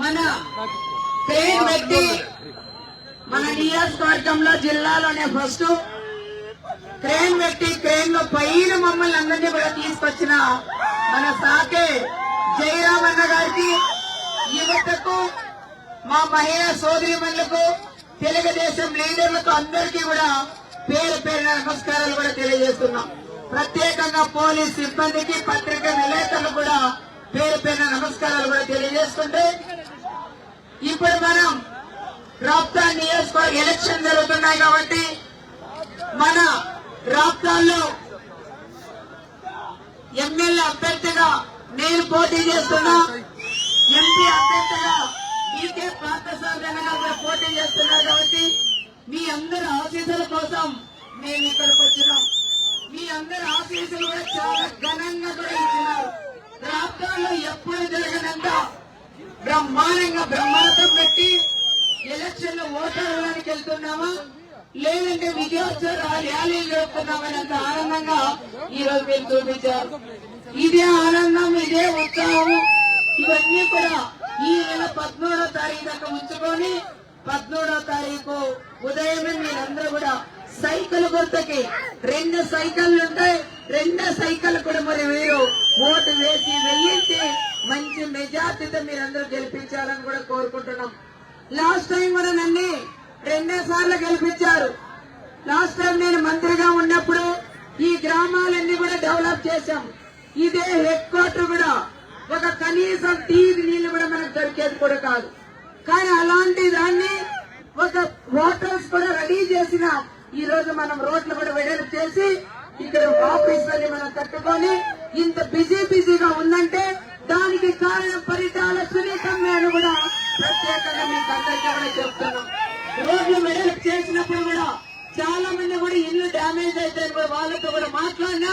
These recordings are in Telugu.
మన క్రేన్ వ్యక్తి మన నియోజకవర్గంలో జిల్లాలోనే ఫస్ట్. క్రేన్ వ్యక్తి క్రేన్లో పైన మమ్మల్ని అందరినీ కూడా తీసుకొచ్చిన మన సాకే జయరామన్న గారికి యువతకు మా మహిళా సోదరిమణులకు తెలుగుదేశం లీడర్లకు అందరికీ కూడా పేరు పేరు నమస్కారాలు కూడా తెలియజేస్తున్నాం. ప్రత్యేకంగా పోలీస్ సిబ్బందికి పత్రికా విలేకరులు కూడా పేరు పేరు నమస్కారాలు కూడా తెలియజేస్తుంటే ఇప్పుడు మనం రాప్తా నియోజకవర్గ ఎలక్షన్ జరుగుతున్నాయి కాబట్టి మన రాప్తాల్లో ఎమ్మెల్యే అభ్యర్థిగా నేను పోటీ చేస్తున్నా. ఎంపీ అభ్యర్థిగా మీకే పార్థసారథి పోటీ చేస్తున్నారు కాబట్టి మీ అందరి ఆశీస్సుల కోసం మేము ఇక్కడికి వచ్చినాం మీ అందరి ఆశీస్సులు కూడా చాలా ఘనంగా కూడా ఇచ్చినారు రాష్ట్రాల్లో ఎప్పుడు జరగనంత బ్రహ్మాండంగా బ్రహ్మాండం పెట్టి ఎలక్షన్లో ఓటర్లకి వెళ్తున్నామా? లేదంటే విజయోత్సవ ర్యాలీలు జరుపుతున్నామని అంత ఆనందంగా ఈ రోజు మీరు చూపించారు ఇదే ఆనందం ఇదే ఉత్సాహం ఇవన్నీ కూడా ఈ నెల పద్మూడో తారీఖు దాకా ఉంచుకొని పద్మూడో తారీఖు ఉదయమే మీరందరూ కూడా సైకిల్ గుర్తుకి రెండు సైకిళ్ళు ఉంటాయి. రెండు సైకిల్ కూడా మరి మీరు ఓటు వేసి వెయ్యించి మంచి మెజార్టీతో మీరందరూ గెలిపించాలని కూడా కోరుకుంటున్నాం. లాస్ట్ టైం కూడా నన్ను రెండే సార్లు గెలిపించారు. లాస్ట్ టైం నేను మంత్రిగా ఉన్నప్పుడు ఈ గ్రామాలన్నీ కూడా డెవలప్ చేశాం. ఇదే హెడ్ క్వార్టర్ కూడా ఒక కనీసం తీరు నీళ్ళు కూడా మనకు దొరికేది కూడా కాదు. కానీ అలాంటి దాన్ని ఒక హోటల్స్ కూడా రెడీ చేసిన ఈ రోజు మనం రోడ్లు కూడా వెడలు చేసి ఇక్కడ ఆఫీసులని మనం కట్టుకొని ఇంత బిజీ బిజీగా ఉందంటే దానికి కారణం పరిటాల సునీతమ్మే కూడా ప్రత్యేకంగా మీకు అందరికీ కూడా చెప్తున్నాం. రోడ్లు వెడల్పు చేసినప్పుడు కూడా చాలా మంది కూడా ఇల్లు డ్యామేజ్ అయితే కూడా వాళ్ళతో కూడా మాట్లాడినా.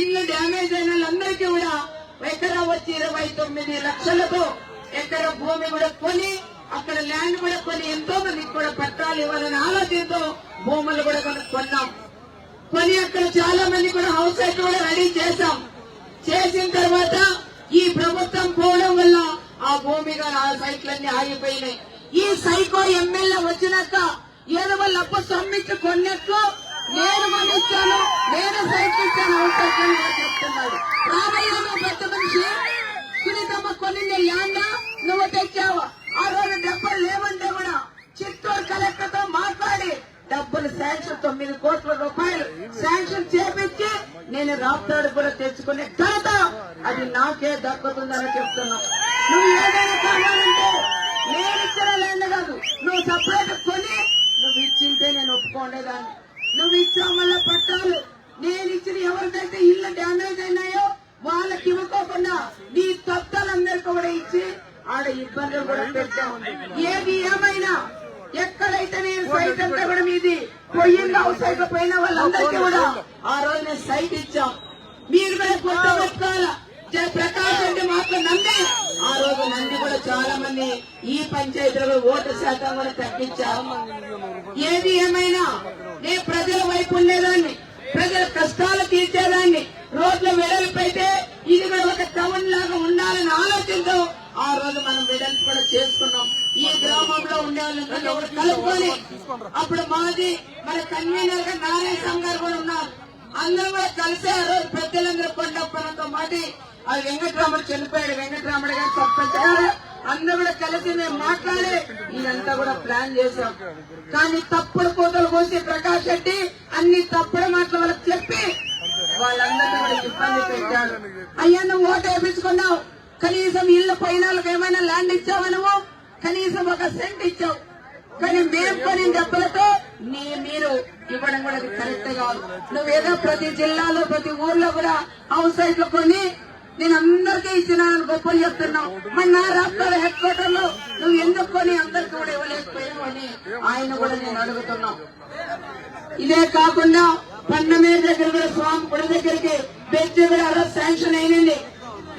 ఇల్లు డ్యామేజ్ అయిన వాళ్ళందరికీ కూడా ఎకరా వచ్చి ఇరవై తొమ్మిది లక్షలతో ఎకరా భూమి కూడా కొని అక్కడ ల్యాండ్ కూడా కొని ఎంతో మందికి కూడా పట్టాలు ఇవ్వాలని ఆలోచనతో భూములు కూడా కొన్నాం. కొని అక్కడ చాలా మంది కూడా హౌస్ సైట్ కూడా రెడీ చేశాం. చేసిన తర్వాత ఈ ప్రభుత్వం పోవడం వల్ల ఆ భూమి ఆ సైట్లన్నీ ఆగిపోయినాయి. ఈ సైకో ఎమ్మెల్యే వచ్చినాక ఏదో వాళ్ళు అప్ప సమ్మిట్ కొన్నట్లు నేను మనిస్తాను నేను సైకిల్ ఇస్తాను చెప్తున్నాడు. రాబోయే పెద్ద మనిషి సునీతమ్మ కొన్ని ల్యాండ్ నువ్వు తెచ్చావు. ఆ రోజు డబ్బులు లేవంటే కూడా చిత్తూరు కలెక్టర్తో మాట్లాడి డబ్బులు శాంక్షన్ తొమ్మిది కోట్ల రూపాయలు శాంక్షన్ చేపించి నేను రాప్తాడు కూడా తెచ్చుకునే నాకే దక్కుతుందని చెప్తున్నా. నువ్వు ఏదైనా కావాలంటే నేను ఇచ్చిన కాదు. నువ్వు సపరేట్ కొని నువ్వు ఇచ్చింటే నేను ఒప్పుకోలేదాన్ని నువ్వు ఇచ్చావు వల్ల పట్టాలు నేను ఇచ్చిన ఎవరికైతే ఇల్లు డ్యామేజ్ అయినాయో వాళ్ళకి ఇవ్వకోకుండా నీ తొత్తలందరికీ కూడా ఇచ్చి ఆడ ఇబ్బందులు కూడా పెట్టాం ఏది ఏమైనా ఎక్కడైతే నేను సైట్ అంతా కూడా మీది పోయింది హౌస్ సైట్ పోయిన వాళ్ళందరికీ కూడా ఆ రోజు నేను సైట్ ఇచ్చాం. మీరు కూడా కొత్త పెట్టుకోవాలా ప్రకాష్ రెడ్డి మాత్రం నమ్మి ఆ రోజు నంది కూడా చాలా మంది ఈ పంచాయతీలో ఓటు శాతం కూడా తగ్గించారు. ఏది ఏమైనా నేను ప్రజల వైపు ఉండేదాన్ని ప్రజల కష్టాలు తీర్చేదాన్ని రోడ్ల వెడల్పైతే ఇది కూడా ఒక టౌన్ లాగా ఉండాలని ఆలోచనతో ఆ రోజు మనం వెడల్పు కూడా చేసుకున్నాం. ఈ గ్రామంలో ఉండే వాళ్ళని కలుపుకొని అప్పుడు మాది మన కన్వీనర్గా నారాయణ గారు కూడా ఉన్నారు. అందరూ కూడా కలిసి ఆ రోజు పెద్దలందరూ కొండప్పనతో మాటి అది వెంకటరాముడు చనిపోయాడు. వెంకటరాముడు గారు సర్పంచ్ అందరూ కూడా కలిసి మేము మాట్లాడి ఇదంతా కూడా ప్లాన్ చేశాం. కానీ తప్పుడు కోతలు కోసి ప్రకాష్ రెడ్డి అన్ని తప్పుడు మాటలు వాళ్ళకి చెప్పి వాళ్ళందరినీ కూడా ఇబ్బంది పెట్టాడు. అయ్యా నువ్వు ఓటు వేపించుకున్నావు. కనీసం ఇళ్ళ పైన వాళ్ళకి ఏమైనా ల్యాండ్ ఇచ్చావా నువ్వు? కనీసం ఒక సెంట్ ఇచ్చావు. కానీ మేము కొని డబ్బులతో నీ మీరు ఇవ్వడం కూడా కరెక్ట్ కాదు. నువ్వేదో ప్రతి జిల్లాలో ప్రతి ఊర్లో కూడా హౌస్ సైట్లు కొని నేను అందరికీ ఇచ్చినానని గొప్పలు చెప్తున్నావు మరి నా రాష్ట్రాల హెడ్ క్వార్టర్లో నువ్వు ఎందుకు కొని అందరికి కూడా ఇవ్వలేకపోయావు అని ఆయన కూడా నేను అడుగుతున్నా. ఇదే కాకుండా పండమేరు దగ్గర కూడా స్వామి గుడి దగ్గరికి బెంచ్ కూడా అలా శాంక్షన్ అయినండి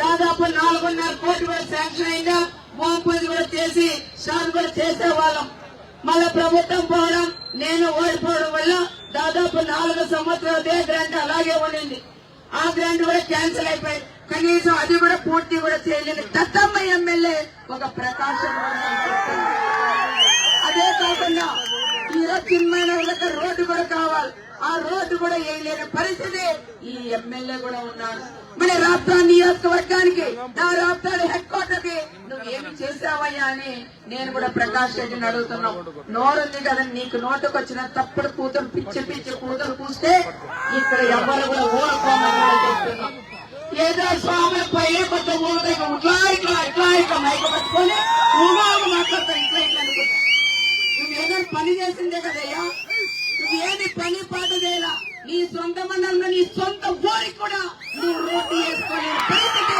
దాదాపు నాలుగున్నర కోట్లు కూడా శాంక్షన్ అయిందా? భూమి పూజ కూడా చేసి స్టార్ట్ కూడా చేసేవాళ్ళం మళ్ళా ప్రభుత్వం పోవడం నేను ఓడిపోవడం వల్ల దాదాపు నాలుగు సంవత్సరాలు అదే గ్రాంట్ అలాగే ఉండింది. ఆ గ్రాంట్ కూడా క్యాన్సిల్ అయిపోయింది. కనీసం అది కూడా పూర్తి కూడా చేయలేని దత్తమ్మ ఎమ్మెల్యే ఒక ప్రకాశం అదే కాకుండా ఈరోజు చిన్మైన వాళ్ళకి రోడ్డు కూడా కావాలి. ఆ రోడ్డు కూడా వేయలేని పరిస్థితి ఈ ఎమ్మెల్యే కూడా ఉన్నారు. మన రాప్తా నియోజకవర్గానికి నా రాప్తాడు హెడ్ క్వార్టర్కి నువ్వేమి చేసావయ్యా అని నేను కూడా ప్రకాష్ రెడ్డిని అడుగుతున్నావు నోరుంది కదా నీకు నోటుకు వచ్చిన తప్పుడు కూతురు పిచ్చి పిచ్చి కూతురు కూస్తే ఇక్కడ ఎవరు కూడా ఊరుకోమని చెప్తున్నావు ఏదో స్వామి పైన కొత్త ఊరు ఇట్లా ఇట్లా ఇట్లా ఇట్లా మైక పట్టుకొని ఊగాలు మాట్లాడతారు ఇట్లా ఇట్లా అనుకుంటా. నువ్వేదో పని చేసిందే కదయ్యా? నువ్వేది పని పాట చేయాల? నీ సొంత మండలంలో నీ సొంత ఊరికి కూడా నువ్వు రోడ్డు వేసుకొని పరిస్థితి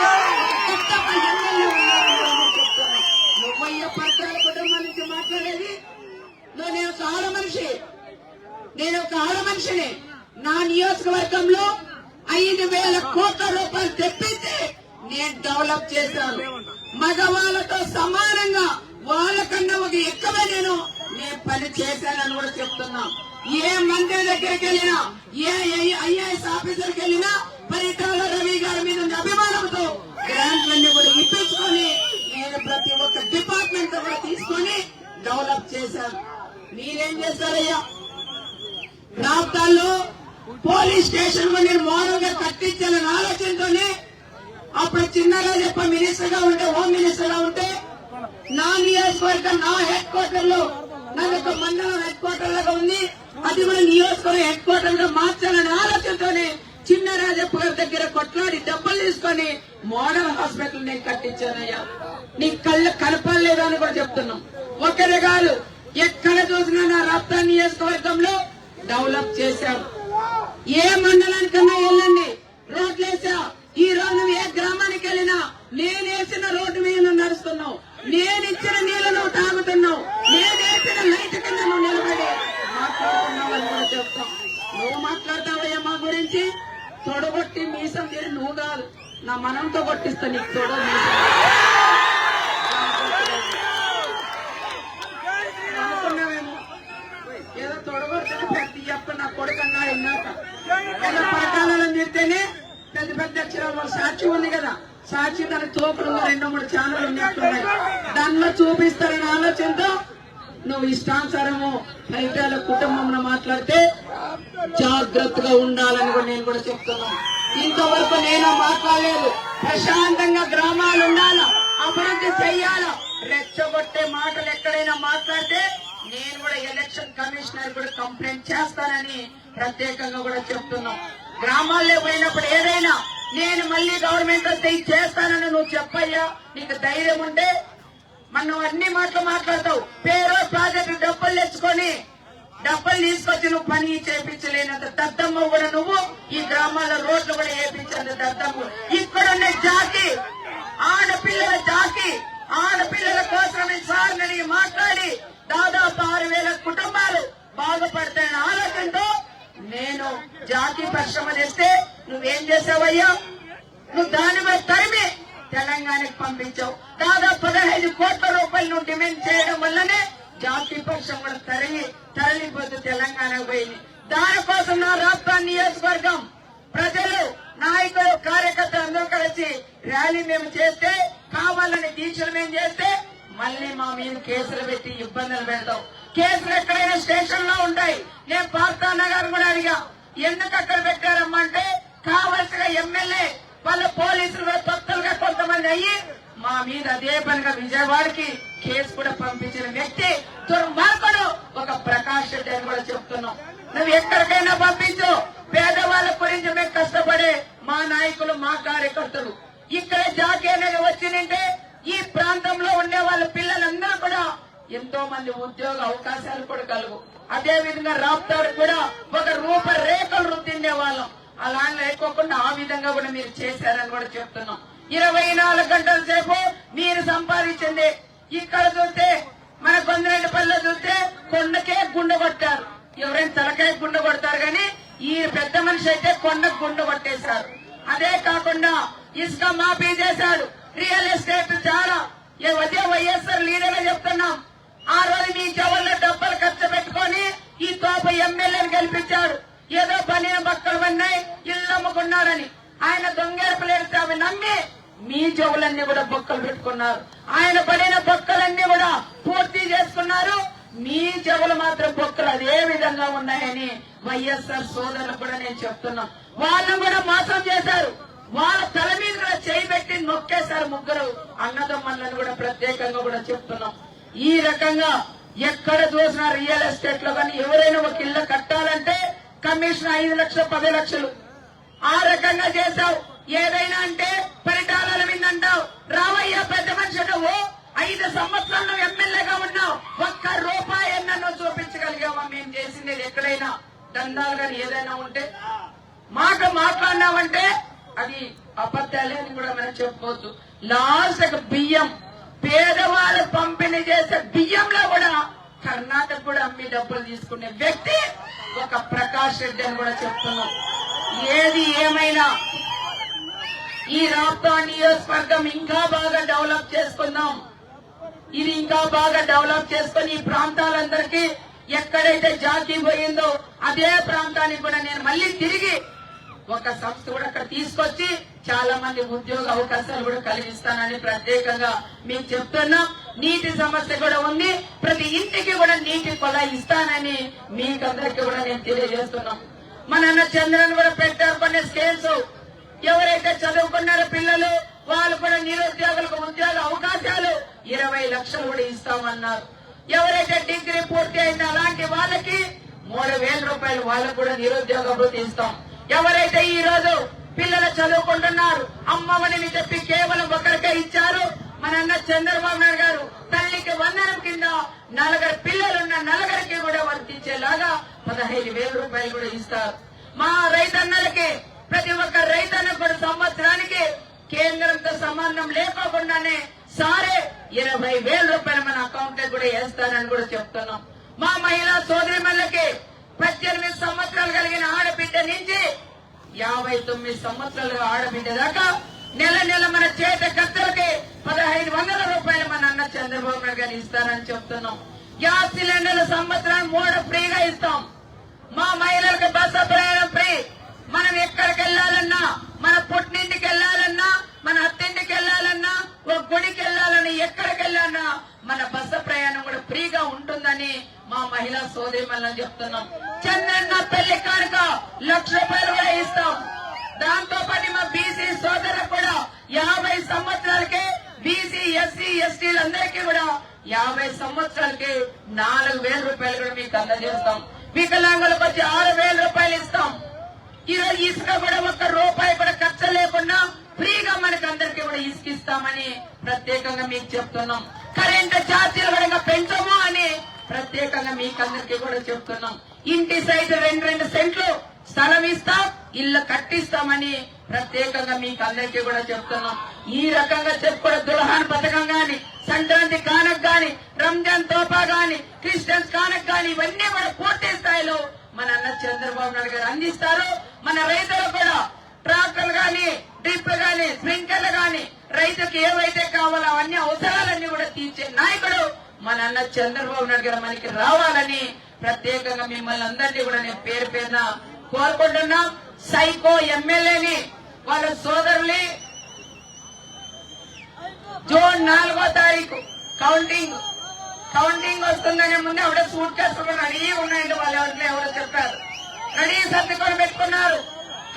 కొత్త ఎమ్మెల్యే ఉన్నారని నేను చెప్తున్నా. నువ్వయ్య పత్రాల కుటుంబం నుంచి మాట్లాడేది నువ్వు నేను ఒక ఆడ మనిషి నేను ఒక ఆడ మనిషిని నా నియోజకవర్గంలో ఐదు వేల కోట్ల రూపాయలు తెప్పిస్తే నేను డెవలప్ చేశాను మగవాళ్ళతో సమానంగా వాళ్ళకన్నా ఒక ఎక్కువ నేను నేను పని చేశానని కూడా చెప్తున్నా. ఏ మంత్రి దగ్గరికి వెళ్ళినా ఏ ఐఏఎస్ ఆఫీసర్కి వెళ్ళినా పరిటాల రవి గారి మీద ఉన్న అభిమానంతో గ్రాంట్లన్నీ కూడా ఇప్పించుకొని నేను ప్రతి ఒక్క డిపార్ట్మెంట్ కూడా తీసుకొని డెవలప్ చేశాను మీరేం చేస్తారయ్యా రాష్ట్రాల్లో పోలీస్ స్టేషన్ నేను మోడల్గా కట్టించాలని ఆలోచనతోనే అప్పుడు చిన్నగా చెప్ప మినిస్టర్గా ఉంటే హోమ్ మినిస్టర్గా ఉంటే నా నియోజకవర్గం నా హెడ్ క్వార్టర్లో నాకు యొక్క మండలం హెడ్ క్వార్టర్ లాగా ఉంది. అది కూడా నియోజకవర్గం హెడ్ క్వార్టర్గా మార్చాలనే ఆలోచనతోనే చిన్న రాజప్ప గారి దగ్గర కొట్లాడి డబ్బులు తీసుకొని మోడల్ హాస్పిటల్ నేను కట్టించానయ్యా. నీ కళ్ళు కనపడలేదు అని కూడా చెప్తున్నాం. ఒకరే కాదు ఎక్కడ చూసినా నా రప్తా నియోజకవర్గంలో డెవలప్ చేశాం ఏ మండలానికన్నా వెళ్ళండి. రోడ్లు వేసా ఈ రోజు నువ్వు ఏ గ్రామానికి వెళ్ళినా నేను వేసిన రోడ్డు మీద నువ్వు నడుస్తున్నావు. నేను ఇచ్చిన నీళ్ళు నువ్వు తాగుతున్నావు. నేను లైట్ కింద నువ్వు నిలబడి. మాట్లాడుతున్నావు కూడా చెప్తాం. నువ్వు మాట్లాడతావయ్యా మా గురించి? తొడగొట్టి మీసం తీరి నువ్వు కాదు. నా మనంతో కొట్టిస్తా నీకు తొడ ఏదో తొడగొట్టిన పెద్ద చెప్ప నా కొడుకన్నా అన్నాడు ఇన్నాక ఏదో పెద్ద పెద్ద అక్షరాలు సాక్షి ఉంది కదా. సాక్షి తన తోపులు రెండు మూడు ఛానల్ ఉన్నట్టున్నాయి దానిలో చూపిస్తారనే ఆలోచనతో నువ్వు ఇష్టానుసారము ఫలితాల కుటుంబంలో మాట్లాడితే జాగ్రత్తగా ఉండాలని కూడా నేను కూడా చెప్తున్నాను. ఇంతవరకు నేను మాట్లాడలేదు. ప్రశాంతంగా గ్రామాలు ఉండాలా? అభివృద్ధి చెయ్యాలా? రెచ్చగొట్టే మాటలు ఎక్కడైనా మాట్లాడితే నేను కూడా ఎలక్షన్ కమిషనర్ కూడా కంప్లైంట్ చేస్తానని ప్రత్యేకంగా కూడా చెప్తున్నాం గ్రామాల్లో పోయినప్పుడు ఏదైనా నేను మళ్ళీ గవర్నమెంట్ వస్తే ఇది చేస్తానని నువ్వు చెప్పయ్యా? నీకు ధైర్యం ఉంటే మనం అన్ని మాటలు మాట్లాడతావు. పేరో ప్రాజెక్టు డబ్బులు తెచ్చుకొని డబ్బులు తీసుకొచ్చి నువ్వు పని చేపించలేనంత దద్దమ్మ కూడా నువ్వు ఈ గ్రామాల్లో రోడ్లు కూడా వేపించేంత దద్దమ్మ. ఇక్కడున్న జాతి ఆడపిల్లల జాతి ఆడపిల్లల కోసమే సార్ నేను మాట్లాడి దాదాపు ఆరు వేల కుటుంబాలు బాధపడతాయని ఆలోచనతో నేను జాతి పరిశ్రమ చేస్తే నువ్వేం చేసావయ్యా? నువ్వు దాని మీద తరిమి తెలంగాణకి పంపించావు. దాదాపు పదహైదు కోట్ల రూపాయలు నువ్వు డిమాండ్ చేయడం వల్లనే జాతి పక్షం కూడా తరిగి తరలిపోతూ తెలంగాణకు పోయింది. దానికోసం నా రాష్ట్ర నియోజకవర్గం ప్రజలు నాయకులు కార్యకర్తలు అందరూ కలిసి ర్యాలీ మేము చేస్తే కావాలని దీక్షలు మేము చేస్తే మళ్ళీ మా మీద కేసులు పెట్టి ఇబ్బందులు పెడతాం. కేసులు ఎక్కడైనా స్టేషన్లో ఉంటాయి. నేను పార్థాన్న గారు కూడా అడిగా ఎందుకు అక్కడ పెట్టారమ్మంటే కావలసిన ఎమ్మెల్యే వాళ్ళ పోలీసులు కూడా కొంతమంది అయ్యి మా మీద అదే పనిగా విజయవాడకి కేసు కూడా పంపించిన వ్యక్తి దుర్మార్గుడు. ఒక ప్రకాష్ రెడ్డి అని కూడా చెప్తున్నాం. నువ్వు ఎక్కడికైనా పంపించు పేదవాళ్ళ గురించి మేము కష్టపడే మా నాయకులు మా కార్యకర్తలు ఇక్కడ జాకీ అనేది వచ్చిందంటే ఈ ప్రాంతంలో ఉండే వాళ్ళ పిల్లలందరూ కూడా ఎంతో మంది ఉద్యోగ అవకాశాలు కూడా కలుగు. అదే విధంగా రాప్తారు కూడా ఒక రూపరేఖలు రుద్దిండే వాళ్ళం. అలా లేకోకుండా ఆ విధంగా కూడా మీరు చేశారని కూడా చెప్తున్నాం. ఇరవై నాలుగు గంటల సేపు మీరు సంపాదించింది ఇక్కడ చూస్తే మన కొందరెడ్డిపల్లిలో చూస్తే కొండకే గుండె కొట్టారు. ఎవరైనా తలకాయ గుండె కొడతారు కానీ ఈ పెద్ద మనిషి అయితే కొండకు గుండె కొట్టేశారు. అదే కాకుండా ఇసుక మాఫీ చేశాడు. రియల్ ఎస్టేట్ చాలా. అదే వైఎస్ఆర్ లీడర్గా చెప్తున్నాం. ఆ రోజు మీ చెవుల్లో డబ్బులు ఖర్చు పెట్టుకొని ఈ తోప ఎమ్మెల్యేని గెలిపించాడు ఏదో పని బక్కలు ఉన్నాయి ఇల్లు అమ్ముకున్నాడని ఆయన దొంగేరపలేరు అవి నమ్మి మీ చెవులన్నీ కూడా బొక్కలు పెట్టుకున్నారు. ఆయన పడిన బొక్కలన్నీ కూడా పూర్తి చేసుకున్నారు. మీ చెవులు మాత్రం బొక్కలు అదే విధంగా ఉన్నాయని వైఎస్ఆర్ సోదరులు కూడా నేను చెప్తున్నా. వాళ్ళను కూడా మోసం చేశారు. వాళ్ళ తల మీద కూడా చేయి పెట్టి నొక్కేశారు ముగ్గురు. అన్నదమ్మలను కూడా ప్రత్యేకంగా కూడా చెప్తున్నాం. ఈ రకంగా ఎక్కడ చూసినా రియల్ ఎస్టేట్లో కానీ ఎవరైనా ఒక ఇల్లు కట్టాలంటే కమిషన్ ఐదు లక్షలు పది లక్షలు. ఆ రకంగా చేశావు. ఏదైనా అంటే పరిటాల విందంటావు రావయ్యా పెద్ద మనిషి నువ్వు ఐదు సంవత్సరాలు ఎమ్మెల్యేగా ఉన్నావు. ఒక్క రూపాయి ఎన్నో చూపించగలిగావా? మేము చేసింది ఎక్కడైనా? దందాలు కానీ ఏదైనా ఉంటే. మాట మాట్లాడినామంటే అది అబద్ధాలే అని కూడా మనం చెప్పుకోవచ్చు. లాస్ట్ బియ్యం. పేదవాళ్ళు పంపిణీ చేసే బియ్యంలో కూడా కర్ణాటక కూడా అమ్మి డబ్బులు తీసుకునే వ్యక్తి ఒక ప్రకాష్ రెడ్డి అని కూడా చెప్తున్నాం. ఏది ఏమైనా ఈ రాప్తా నియోజకవర్గం ఇంకా బాగా డెవలప్ చేసుకుందాం. ఇది ఇంకా బాగా డెవలప్ చేసుకుని ఈ ప్రాంతాలందరికీ ఎక్కడైతే జాతి పోయిందో అదే ప్రాంతానికి కూడా నేను మళ్ళీ తిరిగి ఒక సంస్థ కూడా అక్కడ తీసుకొచ్చి చాలా మంది ఉద్యోగ అవకాశాలు కూడా కలిగిస్తానని ప్రత్యేకంగా మీకు చెప్తున్నా. నీటి సమస్య కూడా ఉంది. ప్రతి ఇంటికి కూడా నీటి కొల ఇస్తానని మీకందరికి కూడా నేను తెలియజేస్తున్నాం. మన అన్న చంద్రన్ కూడా పెట్టారు కొన్ని స్కీమ్స్ ఎవరైతే చదువుకున్నారో పిల్లలు వాళ్ళు కూడా నిరుద్యోగులకు ఉద్యోగ అవకాశాలు ఇరవై లక్షలు కూడా ఇస్తామన్నారు. ఎవరైతే డిగ్రీ పూర్తి అయిందో అలాంటి వాళ్ళకి మూడు వేల రూపాయలు వాళ్ళకు కూడా నిరుద్యోగ భృతి ఇస్తాం. ఎవరైతే ఈ రోజు పిల్లలు చదువుకుంటున్నారు అమ్మవని చెప్పి కేవలం ఒకరికే ఇచ్చారు మన అన్న చంద్రబాబు నాయుడు గారు తల్లికి వందనం కింద నలుగురు పిల్లలున్న నలుగురికి కూడా వర్తించేలాగా పదహైదు వేల రూపాయలు కూడా ఇస్తారు. మా రైతన్నలకి ప్రతి ఒక్క రైతన్న కూడా సంవత్సరానికి కేంద్రంతో సంబంధం లేకోకుండానే సారే ఇరవై వేల రూపాయలు మన అకౌంట్లో కూడా వేస్తానని కూడా చెప్తున్నాం. మా మహిళా సోదరిమణులకి పద్దెనిమిది సంవత్సరాలు కలిగిన ఆడబిడ్డ నుంచి యాభై తొమ్మిది సంవత్సరాలు ఆడబిడ్డ దాకా నెల నెల మన చేత కత్తలకి పదహైదు వందల రూపాయలు మన అన్న చంద్రబాబు నాయుడు గారు ఇస్తారని చెప్తున్నాం. గ్యాస్ సిలిండర్లు సంవత్సరానికి మూడు ఫ్రీగా ఇస్తాం. మా మహిళలకు బస్సు ప్రయాణం ఫ్రీ. మనం ఎక్కడికి వెళ్ళాలన్నా మన పుట్టింటికి వెళ్ళాలన్నా మన అత్తింటికి వెళ్ళాలన్నా ఒక గుడికి వెళ్ళాలన్నా ఎక్కడికి వెళ్ళాలన్నా మన బస్సు ప్రయాణం ఫ్రీగా ఉంటుందని మా మహిళా సోదరి చెప్తున్నాం. చంద్రన్న పెళ్ళి కానుక లక్ష రూపాయలు కూడా ఇస్తాం. దాంతో పాటు మా బీసీ సోదరు కూడా యాభై సంవత్సరాలకే బీసీ ఎస్సీ ఎస్టీలందరికీ కూడా యాభై సంవత్సరాలకి నాలుగు వేల రూపాయలు కూడా మీకు అందజేస్తాం. వికలాంగులకు వచ్చి ఆరు వేల రూపాయలు ఇస్తాం. ఈరోజు ఇసుక కూడా ఒక్క రూపాయి కూడా ఖర్చు లేకుండా ఫ్రీగా మనకి అందరికీ కూడా ఇసుకిస్తామని ప్రత్యేకంగా మీకు చెప్తున్నాం. కరెంట్ ఛార్జీలు కూడా పెంచము అని ప్రత్యేకంగా మీకు అందరికి కూడా చెప్తున్నాం. ఇంటి సైజు రెండు రెండు సెంట్లు స్థలం ఇస్తాం ఇల్లు కట్టిస్తామని ప్రత్యేకంగా మీకు అందరికీ కూడా చెప్తున్నాం. ఈ రకంగా చెప్పుకోవడం దుల్హాన్ పథకం గాని సంక్రాంతి కానక్ గాని రంజాన్ తోపా గాని క్రిస్టియన్స్ కానక్ గాని ఇవన్నీ కూడా పూర్తి స్థాయిలో మన అన్న చంద్రబాబు నాయుడు గారు అందిస్తారు. మన రైతులు కూడా ట్రాక్టర్లు గాని డ్రిప్ గాని స్ప్రింక్లర్ గాని రైతుకి ఏవైతే కావాలో అవన్నీ అవసరాలన్నీ కూడా తీర్చే నాయకుడు మన అన్న చంద్రబాబు నాయుడు గారు మనకి రావాలని ప్రత్యేకంగా మిమ్మల్ని అందరినీ కూడా నేను పేరు పేరున కోరుకుంటున్నా. సైకో ఎమ్మెల్యేని వాళ్ళ సోదరుని జూన్ నాలుగో తారీఖు కౌంటింగ్ కౌంటింగ్ వస్తుందనే ముందే ఎవడో సూట్ కేసులు రెడీ ఉన్నాయండి. వాళ్ళు ఎవరిలో ఎవరో చెప్పారు. రెడీ సర్దుకొని పెట్టుకున్నారు.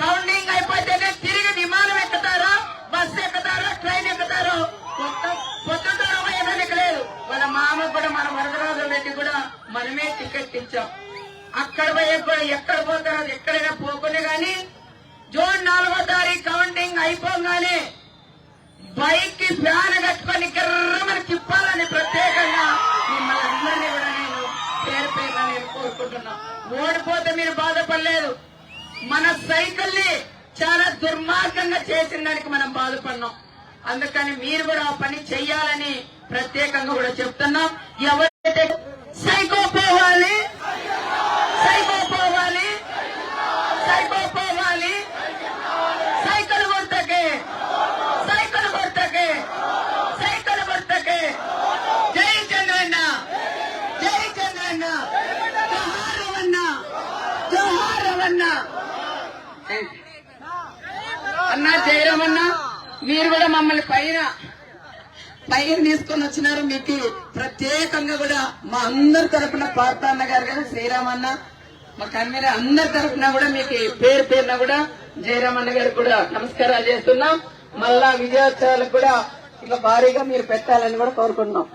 కౌంటింగ్ అయిపోతేనే తిరిగి అక్కడ పోయే ఎక్కడ పోతారో ఎక్కడైనా పోకునే గాని జూన్ నాలుగో తారీఖు కౌంటింగ్ అయిపోగానే బైక్కి ఫ్యాన్ కట్టుకొని గిర్రమని తిప్పాలని ప్రత్యేకంగా మిమ్మల్ని అందరినీ కూడా నేను పేరు పేరున నేను కోరుకుంటున్నా. ఓడిపోతే మీరు బాధపడలేదు. మన సైకిల్ని చాలా దుర్మార్గంగా చేసిన దానికి మనం బాధపడినాం. అందుకని మీరు కూడా ఆ పని చెయ్యాలని ప్రత్యేకంగా కూడా చెప్తున్నాం. ఎవరైతే సైకో పోవాలి సైకో పోవాలి సైకో పోవాలి సైకిల్ గుర్తకే సైకిల్ గుర్తకే సైకిల్ గుర్తకే జై చంద్రన్న జై చంద్రన్న జోహారవన్న జోహారవన్న అన్నా జయరామన్నా మీరు కూడా మమ్మల్ని పైన పైన తీసుకొని వచ్చినారు. మీకు ప్రత్యేకంగా కూడా మా అందరి తరపున అన్న గారు కదా శ్రీరామన్న మా కన్వీనర్ అందరి తరఫున కూడా మీకు పేరు పేరున కూడా జయరామన్న గారు కూడా నమస్కారాలు చేస్తున్నాం. మళ్ళా విజయోత్సవాలకు కూడా ఇట్లా భారీగా మీరు పెట్టాలని కూడా కోరుకుంటున్నాం.